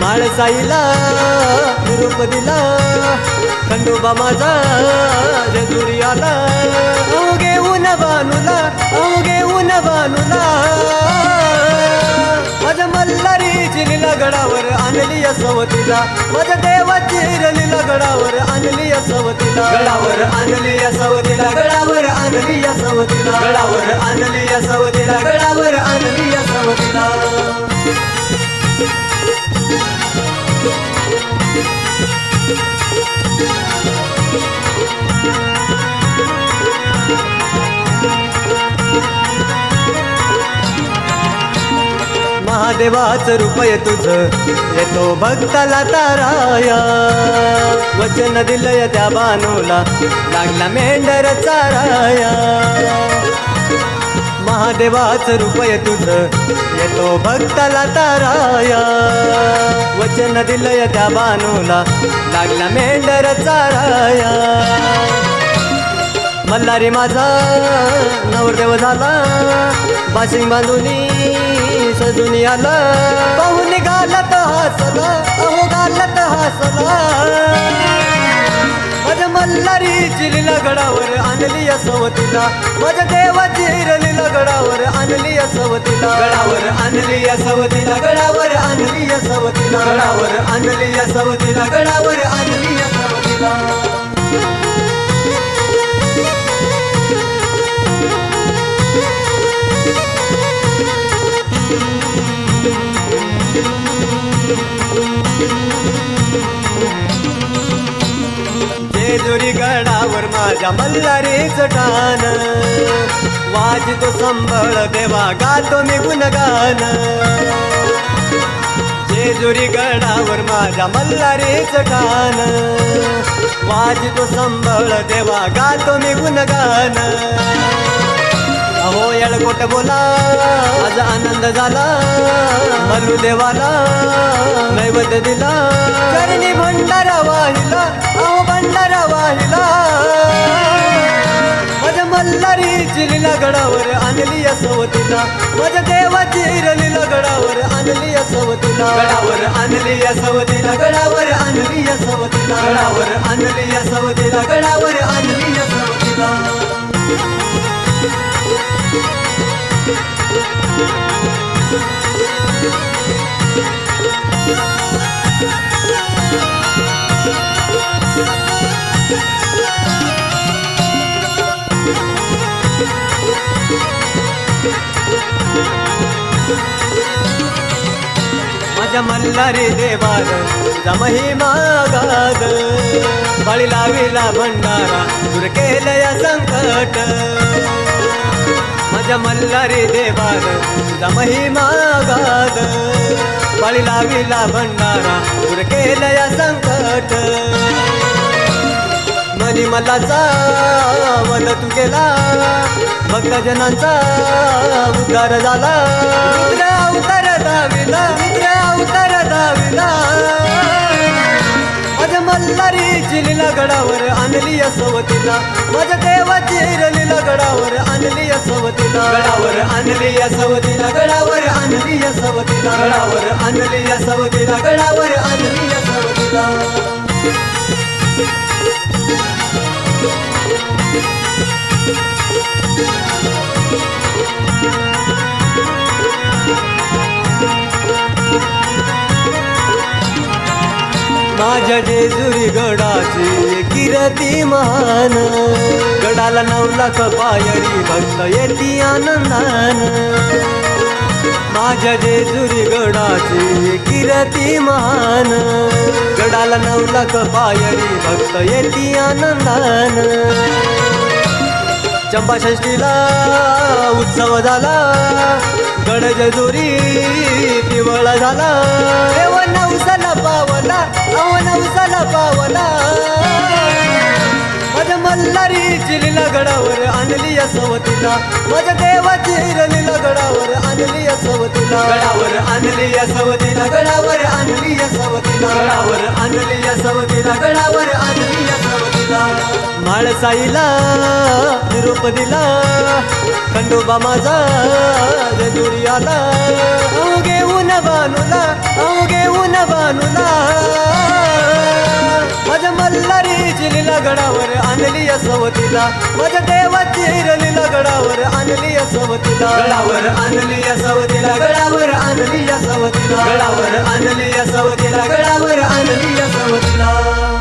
माळसाईला निरोप दिला खंडोबा माझा जेजुरी आला अवघे ऊन बानुला अवघे बानुला माझ्या मल्हारी चिलीला गडावर आणली सवतीला. माझ्या देवाची रलीला गडावर आणली सवतीला. गडावर आणली सवतीला. गडावर आणली सवतीला. गडावर आणली सवतीला. गडावर आणली सवतीला. महादेवाचं रुपय तुझं. येतो भक्ताला ताराया. वचन दिलय त्या बानूला लागला मेंढर चाराया. महादेवाचं रुपय तुझं. येतो भक्ताला ताराया. वचन दिलय त्या बानूला लागला मेंढर चाराया. मल्हारी माझा नवरदेव झाला. बाशिंग बांधुनी सजून आला पाहून घालत हसला अहो घालत हसला. माझ्या मल्हारी चिलीला गडावर आणली सवतीला माझ्या देवाची रलीला गडावर आणली सवतीला गडावर आणली सवतीला गडावर आणली सवतीला गडावर आणली सवतीला गडावर आणली सवतीला माझ्या मल्हारीच ठाण वाजतो संबळ देवा गातो मी गुणगान. जेजुरी गडावर माझ्या मल्हारीच ठाण वाजतो संबळ देवा गातो मी गुणगान. अहो येळकोट बोला आज आनंद झाला. मल्लू देवाला नैवेद्य दिला. करणी भंडारा वाहिला अहो भंडारा वाहिला. मल्हारी चिलीला गडावर आणली सवतीला. माझ्या देवाची रलीला गडावर आणली सवतीला. गडावर आणली सवतीला. गडावर आणली सवतीला. गडावर आणली सवतीला. गडावर आणली सवतीला. माझ्या मल्हारी देवार जमही मागाद बळी लाविला भंडारा दूर केलं या संकट माझ्या मल्हारी देवार जमही मागाद बळी लाविला भंडारा दूर केलं या संकट. मनी मलाचा वध तू केला भक्तजनांचा उद्धार झाला. रुद्र अवतार दाविला. गडावर आणली असवतीला माझ्या देवाची रलीला गडावर आणली असवतीला गडावर आणली सवतीला गडावर आणली असवतीला गडावर आणली सवतीला गडावर आणली असवतीला माझ्या जेजुरी गडाची किरती महान गडाला नऊ लाख पायरी भक्त येती आनंदान. माझ्या जेजुरी गडाची किरती महान गडाला नऊ लाख पायरी भक्त येती आनंदान. चंपा षष्टीला उत्सव झाला. गड जेजुरी पिवळा झाला. देव नवसाला पावला अव नवसाला पावला. माझ्या मल्हारी चिलीला गडावर आणली सवतीला. माझ्या देवाची रलीला गडावर गडावर आणली या सवतीला. गडावर आणली या सवतीला. गडावर आणली या सवतीला. गडावर आणली या सवतीला. म्हाळसाईला निरोप दिला. खंडोबा माझा जेजुरी आला. अवघे ऊन बानुला अवघे ऊन बानुला. माझ्या मल्हारी जिलीला गडावर आणली या सवतीला. माझ्या देवाची रलीला गडावर आणली या सवतीला. गडावर आणली या सवतीला. गडावर आणली या सवतीला. गडावर आणली या सवतीला. गडावर आणली या सवतीला.